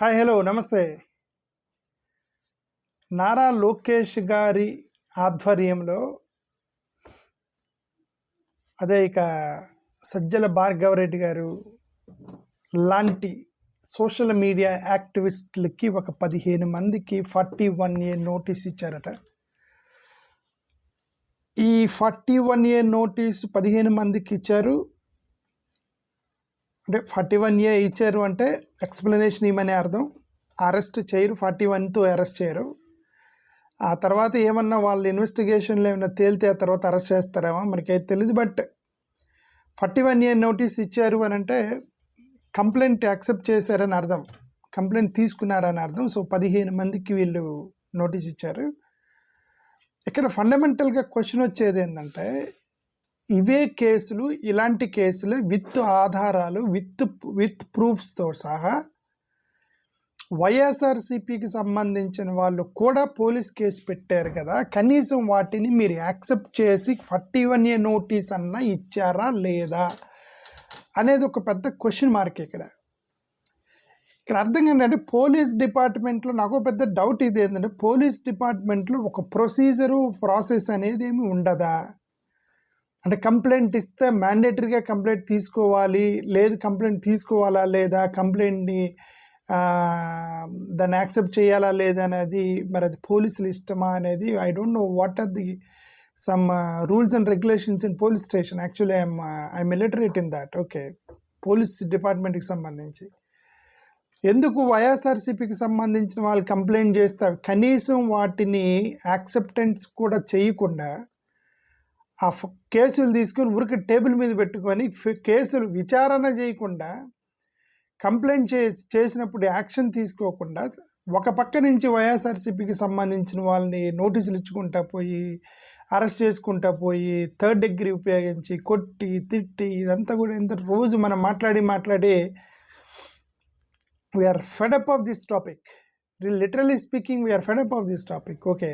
Hi hello నమస్తే. నారా లోకేష్ గారి ఆధ్వర్యంలో అదే ఇక సజ్జల భార్గవరెడ్డి గారు లాంటి సోషల్ మీడియా యాక్టివిస్టులకి ఒక పదిహేను మందికి ఫార్టీ వన్ ఏ నోటీస్ ఇచ్చారట. ఈ ఫార్టీ వన్ ఏ నోటీస్ పదిహేను మందికి ఇచ్చారు. అంటే ఫార్టీ వన్ ఏ ఇచ్చారు అంటే ఎక్స్ప్లెనేషన్ ఇవ్వమనే అర్థం. అరెస్ట్ చేయరు ఫార్టీ వన్తో అరెస్ట్ చేయరు. ఆ తర్వాత ఏమన్నా వాళ్ళ ఇన్వెస్టిగేషన్లో ఏమైనా తేలితే ఆ తర్వాత అరెస్ట్ చేస్తారేమో మనకైతే తెలియదు but forty one A notice ఇచ్చారు అని అంటే కంప్లైంట్ యాక్సెప్ట్ చేశారని అర్థం. కంప్లైంట్ తీసుకున్నారని అర్థం. సో పదిహేను మందికి వీళ్ళు నోటీస్ ఇచ్చారు. ఇక్కడ ఫండమెంటల్గా క్వశ్చన్ వచ్చేది ఏంటంటే ఇవే కేసులు ఇలాంటి కేసులు విత్ ఆధారాలు విత్ విత్ ప్రూఫ్స్తో సహా వైఎస్ఆర్సిపికి సంబంధించిన వాళ్ళు కూడా పోలీస్ కేసు పెట్టారు కదా. కనీసం వాటిని మీరు యాక్సెప్ట్ చేసి ఫార్టీ వన్ ఏ నోటీస్ అన్న ఇచ్చారా లేదా అనేది ఒక పెద్ద క్వశ్చన్ మార్క్ ఇక్కడ. ఇక్కడ అర్థం ఏంటంటే పోలీస్ డిపార్ట్మెంట్లో నాకు పెద్ద డౌట్ ఇది ఏంటంటే పోలీస్ డిపార్ట్మెంట్లో ఒక ప్రొసీజరు ప్రాసెస్ అనేది ఏమి ఉండదా? అంటే కంప్లైంట్ ఇస్తే మ్యాండేటరీగా కంప్లైంట్ తీసుకోవాలి లేదు కంప్లైంట్ తీసుకోవాలా లేదా కంప్లైంట్ని దాన్ని యాక్సెప్ట్ చేయాలా లేదా అనేది మరి అది పోలీసులు ఇష్టమా అనేది I don't know what are the some rules and regulations in police station. Actually I'm I illiterate in that. Okay. Police డిపార్ట్మెంట్కి సంబంధించి. ఎందుకు వైఎస్ఆర్సీపీకి సంబంధించిన వాళ్ళు కంప్లైంట్ చేస్తారు? కనీసం వాటిని యాక్సెప్టెన్స్ కూడా చేయకుండా ఆ కేసులు తీసుకొని ఉరికి టేబుల్ మీద పెట్టుకొని కేసులు విచారణ చేయకుండా కంప్లైంట్ చే చేసినప్పుడు యాక్షన్ తీసుకోకుండా ఒక పక్క నుంచి వైఎస్ఆర్సీపీకి సంబంధించిన వాళ్ళని నోటీసులు ఇచ్చుకుంటా పోయి అరెస్ట్ చేసుకుంటా పోయి థర్డ్ డిగ్రీ ఉపయోగించి కొట్టి తిట్టి ఇదంతా కూడా ఎంత రోజు మనం మాట్లాడి మాట్లాడి we're fed up of this topic literally speaking we're fed up of this topic okay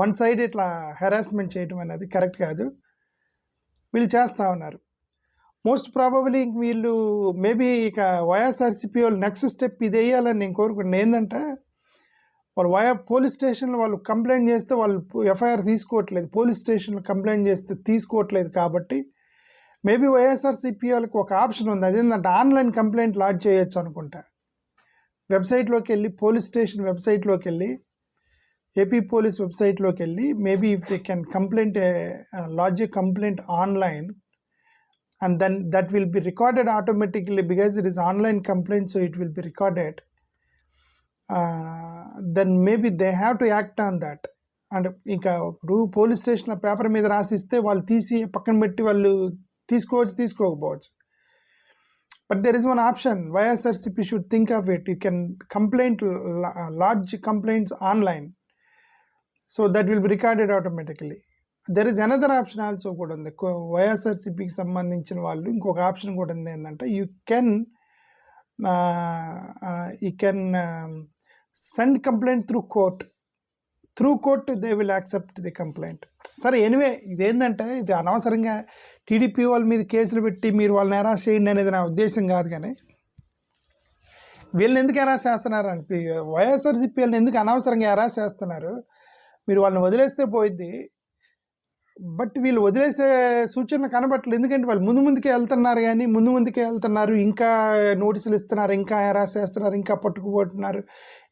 one side ఇట్లా హెరాస్మెంట్ చేయటం అనేది కరెక్ట్ కాదు. వీళ్ళు చేస్తూ ఉన్నారు. మోస్ట్ ప్రాబబ్లీ ఇంక వీళ్ళు మేబీ ఇక వైఎస్ఆర్సీపీ వాళ్ళు నెక్స్ట్ స్టెప్ ఇది వేయాలని నేను కోరుకుంటున్నాను ఏంటంటే వాళ్ళు వయా పోలీస్ స్టేషన్లో వాళ్ళు కంప్లైంట్ చేస్తే వాళ్ళు ఎఫ్ఐఆర్ తీసుకోవట్లేదు. పోలీస్ స్టేషన్లో కంప్లైంట్ చేస్తే తీసుకోవట్లేదు కాబట్టి మేబీ వైఎస్ఆర్సీపీ వాళ్ళకి ఒక ఆప్షన్ ఉంది. అదేంటంటే ఆన్లైన్ కంప్లైంట్ లాడ్జ్ చేయొచ్చు అనుకుంటా. వెబ్సైట్లోకి వెళ్ళి పోలీస్ స్టేషన్ వెబ్సైట్లోకి వెళ్ళి ఏపీ పోలీస్ వెబ్సైట్లోకి వెళ్ళి maybe if they can complaint lodge a complaint online and then that will be recorded automatically because it is online complaint so it will be recorded. Then maybe they have to act on that. And ఇంకా ఇప్పుడు police స్టేషన్లో paper మీద రాసిస్తే వాళ్ళు తీసి పక్కన పెట్టి వాళ్ళు తీసుకోవచ్చు తీసుకోకపోవచ్చు. But there is one option YSRCP should think of it. You can complaint lodge complaints online. So that will be recorded automatically there is another option also కూడా ఉంది. వైఎస్ఆర్సీపీకి సంబంధించిన వాళ్ళు ఇంకొక ఆప్షన్ కూడా ఉంది ఏంటంటే you can you can send complaint through court through court they will accept the complaint సరే ఎనివే ఇదేంటంటే ఇది అనవసరంగా టీడీపీ వాళ్ళ మీద కేసులు పెట్టి మీరు వాళ్ళని ఎరాస్ చేయండి అనేది నా ఉద్దేశం కాదు కానీ వీళ్ళని ఎందుకు ఎరా చేస్తున్నారు? అని వైఎస్ఆర్సీపీ వాళ్ళని ఎందుకు అనవసరంగా ఎరాస్ చేస్తున్నారు? మీరు వాళ్ళని వదిలేస్తే పోయిద్ది. బట్ వీళ్ళు వదిలేసే సూచన కనబట్టలేదు. ఎందుకంటే వాళ్ళు ముందు ముందుకే వెళ్తున్నారు కానీ ముందు ముందుకే వెళ్తున్నారు. ఇంకా నోటీసులు ఇస్తున్నారు. ఇంకా హెరాస్ చేస్తున్నారు. ఇంకా పట్టుకుపోతున్నారు.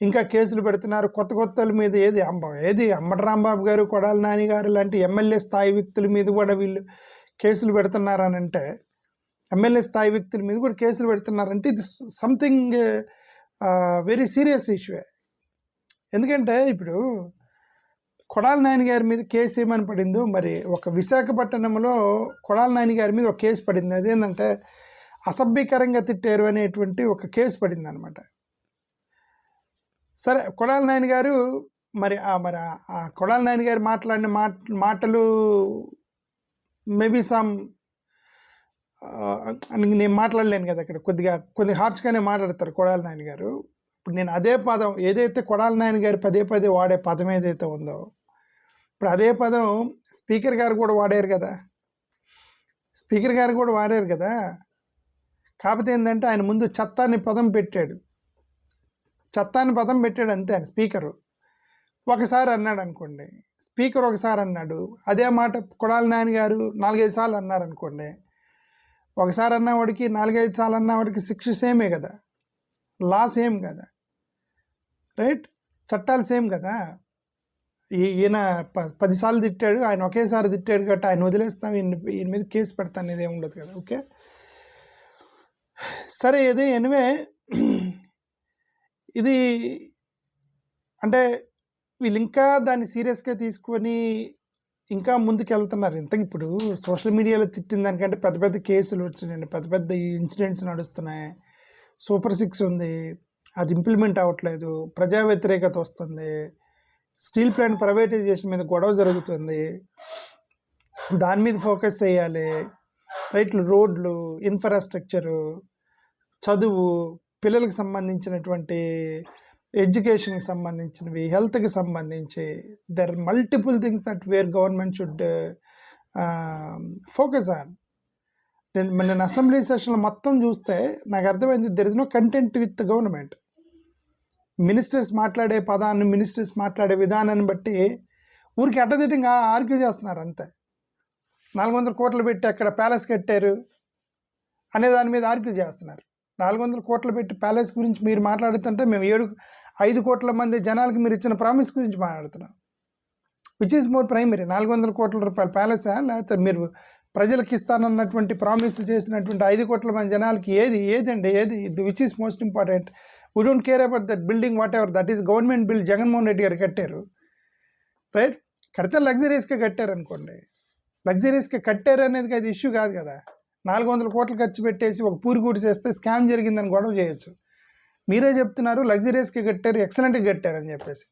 ఇంకా కేసులు పెడుతున్నారు. కొత్త కొత్తల మీద ఏది అంబ ఏది అమ్మటి రాంబాబు గారు కొడాల నాని గారు లాంటి ఎమ్మెల్యే స్థాయి వ్యక్తుల మీద కూడా వీళ్ళు కేసులు పెడుతున్నారు అని అంటే ఎమ్మెల్యే స్థాయి వ్యక్తుల మీద కూడా కేసులు పెడుతున్నారంటే ఇది సంథింగ్ వెరీ సీరియస్ ఇష్యూ ఎందుకంటే ఇప్పుడు కొడాల నాయన గారి మీద కేసు ఏమని పడిందో మరి ఒక విశాఖపట్నంలో కొడాల నాయన గారి మీద ఒక కేసు పడింది. అదేంటంటే అసభ్యకరంగా తిట్టారు అనేటువంటి ఒక కేసు పడింది అనమాట సరే కొడాల నాయన గారు మరి మరి ఆ- కొడాల నాయన గారు మాట్లాడిన మాట మాటలు మేబీ సమ్ నేను మాట్లాడలేను కదా అక్కడ కొద్దిగా కొద్దిగా హార్ష్గానే మాట్లాడతారు కొడాల నాయన గారు. ఇప్పుడు నేను అదే పదం ఏదైతే కొడాల నాయన గారు పదే పదే వాడే పదం ఏదైతే ఉందో ఇప్పుడు అదే పదం స్పీకర్ గారు కూడా వాడారు కదా. స్పీకర్ గారు కూడా వాడారు కదా. కాకపోతే ఏంటంటే ఆయన ముందు చత్తాన్ని పదం పెట్టాడు. చత్తాన్ని పదం పెట్టాడు అంతే ఆయన స్పీకరు. ఒకసారి అన్నాడు అనుకోండి. స్పీకర్ ఒకసారి అన్నాడు. అదే మాట కొడాలి నాని గారు నాలుగైదు సార్లు అన్నారు అనుకోండి. ఒకసారి అన్నవాడికి నాలుగైదు సార్లు అన్నవాడికి శిక్ష సేమే కదా. లా సేమ్ కదా. రైట్? చట్టాలు సేమ్ కదా. ఈయన ప పదిసార్లు తిట్టాడు ఆయన ఒకేసారి తిట్టాడు కాబట్టి ఆయన వదిలేస్తాం ఈయన ఈయన మీద కేసు పెడతాను అనేది ఏమి ఉండదు కదా ఓకే? సరే ఇది ఎనివే ఇది అంటే వీళ్ళు ఇంకా దాన్ని సీరియస్గా తీసుకొని ఇంకా ముందుకు వెళ్తున్నారు ఇంత ఇప్పుడు సోషల్ మీడియాలో తిట్టిన దానికంటే పెద్ద పెద్ద కేసులు వచ్చినాయండి పెద్ద పెద్ద ఇన్సిడెంట్స్ నడుస్తున్నాయి. సూపర్ సిక్స్ ఉంది. అది ఇంప్లిమెంట్ అవ్వట్లేదు. ప్రజా వ్యతిరేకత వస్తుంది. స్టీల్ ప్లాంట్ ప్రైవేటైజేషన్ మీద గొడవ జరుగుతుంది. దాని మీద ఫోకస్ చేయాలి. రైట్ రోడ్లు ఇన్ఫ్రాస్ట్రక్చరు చదువు పిల్లలకు సంబంధించినటువంటి ఎడ్యుకేషన్కి సంబంధించినవి హెల్త్కి సంబంధించి. There multiple things that were government should focus on నేను నేను అసెంబ్లీ సెషన్లో మొత్తం చూస్తే నాకు అర్థమైంది there is no content with government ministers మాట్లాడే పదాన్ని మినిస్టర్స్ మాట్లాడే విధానాన్ని బట్టి ఊరికి అడ్డదిట్టంగా ఆర్గ్యూ చేస్తున్నారు అంతే. నాలుగు వందల కోట్లు పెట్టి అక్కడ ప్యాలెస్ కట్టారు అనే దాని మీద ఆర్గ్యూ చేస్తున్నారు. నాలుగు వందల కోట్లు పెట్టి ప్యాలెస్ గురించి మీరు మాట్లాడుతుంటే మేము ఏడు ఐదు కోట్ల మంది జనాలకి మీరు ఇచ్చిన ప్రామిస్ గురించి మాట్లాడుతున్నాం. Which is more primary? నాలుగు వందల కోట్ల రూపాయల ప్యాలెసా? లేకపోతే మీరు ప్రజలకు ఇస్తానన్నటువంటి ప్రామిస్ చేసినటువంటి ఐదు కోట్ల మంది జనాలకి ఏది ఏదండి ఏది? Which is most important we don't care about that building whatever that is government build Jaganmohan Reddy garu కట్టారు. రైట్ కడితే లగ్జరీస్గా కట్టారు అనుకోండి. లగ్జరీస్గా కట్టారు అనేది అది ఇష్యూ కాదు కదా. నాలుగు వందల కోట్లు ఖర్చు పెట్టేసి ఒక పూరికూడి చేస్తే స్కామ్ జరిగిందని గొడవ చేయొచ్చు. మీరే చెప్తున్నారు లగ్జరీస్గా కట్టారు ఎక్సలెంట్గా కట్టారు అని చెప్పేసి.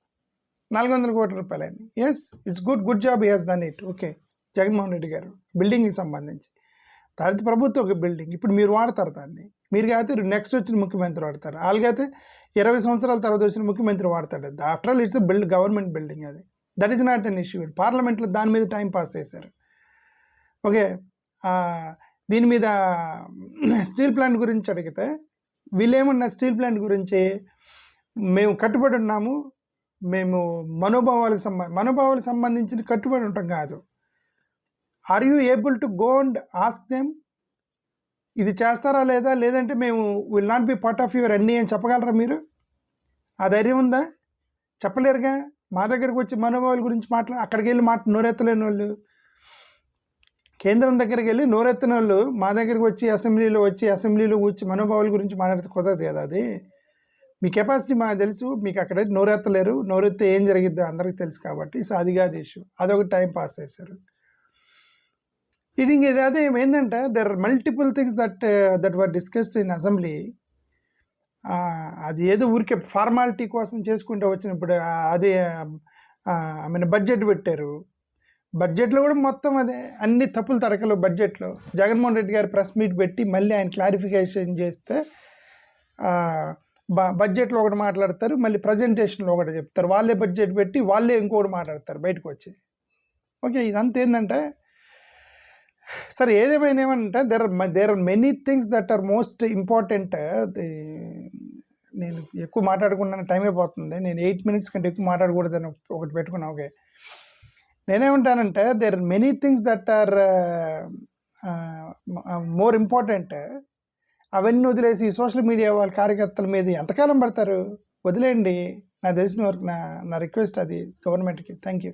నాలుగు వందల కోట్ల రూపాయలని yes it's good good job he has done it okay Jaganmohan Reddy garu బిల్డింగ్కి సంబంధించి. తర్వాత ప్రభుత్వ ఒక బిల్డింగ్. ఇప్పుడు మీరు వాడతారు దాన్ని. మీరు కాకపోతే నెక్స్ట్ వచ్చిన ముఖ్యమంత్రి వాడతారు. వాళ్ళకైతే ఇరవై సంవత్సరాల తర్వాత వచ్చిన ముఖ్యమంత్రి వాడతాడు after all it's build government building అది. That is not an issue పార్లమెంట్లో దాని మీద టైం పాస్ చేశారు. ఓకే దీని మీద స్టీల్ ప్లాంట్ గురించి అడిగితే వీళ్ళేమన్నా స్టీల్ ప్లాంట్ గురించి మేము కట్టుబడి ఉన్నాము మేము మనోభావాలకు సంబంధ మనోభావాలకు సంబంధించిన కట్టుబడి ఉంటాం కాదు. Are you able to go and ask them ఇది చేస్తారా లేదా? లేదంటే మేము will not be part of your అన్నీ అని చెప్పగలరా మీరు? ఆ ధైర్యం ఉందా? చెప్పలేరుగా? మా దగ్గరకు వచ్చి మనోభావాల గురించి మాట్లా అక్కడికి వెళ్ళి మాట నోరెత్తలేని వాళ్ళు. కేంద్రం దగ్గరికి వెళ్ళి నోరెత్తిన వాళ్ళు మా దగ్గరికి వచ్చి అసెంబ్లీలో వచ్చి అసెంబ్లీలో వచ్చి మనోభావాల గురించి మాట్లాడితే కుదరదు కదా అది? మీ కెపాసిటీ మాకు తెలుసు మీకు అక్కడ నోరెత్తలేరు. నోరెత్తే ఏం జరిగిద్దో అందరికీ తెలుసు కాబట్టి సో అది కాదు ఇష్యూ అదొక టైం పాస్ చేశారు. ఇది ఇది అదే ఏంటంటే there are multiple things that that were discussed in assembly అది ఏదో ఊరికే ఫార్మాలిటీ కోసం చేసుకుంటూ వచ్చినప్పుడు అదే ఐ మీన్ బడ్జెట్ పెట్టారు. బడ్జెట్లో కూడా మొత్తం అదే అన్ని తప్పులు తడకలు బడ్జెట్లో జగన్మోహన్ రెడ్డి గారు ప్రెస్ మీట్ పెట్టి మళ్ళీ ఆయన క్లారిఫికేషన్ చేస్తే బ బడ్జెట్లో ఒకటి మాట్లాడతారు మళ్ళీ ప్రజెంటేషన్లో ఒకటి చెప్తారు. వాళ్ళే బడ్జెట్ పెట్టి వాళ్ళే ఇంకొకటి మాట్లాడతారు బయటకు వచ్చి. ఓకే ఇదంతా ఏంటంటే సరే ఏదేమైనా ఏమంటే there are there are many things that are most important నేను ఎక్కువ మాట్లాడుకున్నాను టైం అయిపోతుంది నేను ఎయిట్ మినిట్స్ కంటే ఎక్కువ మాట్లాడకూడదని ఒకటి పెట్టుకున్నా ఓకే. నేనేమంటానంటే there are many things that are more important అవన్నీ వదిలేసి సోషల్ మీడియా వాళ్ళ కార్యకర్తల మీద ఎంతకాలం పడతారు? వదిలేయండి. నాకు తెలిసిన వరకు నా నా రిక్వెస్ట్ అది గవర్నమెంట్కి థ్యాంక్ యూ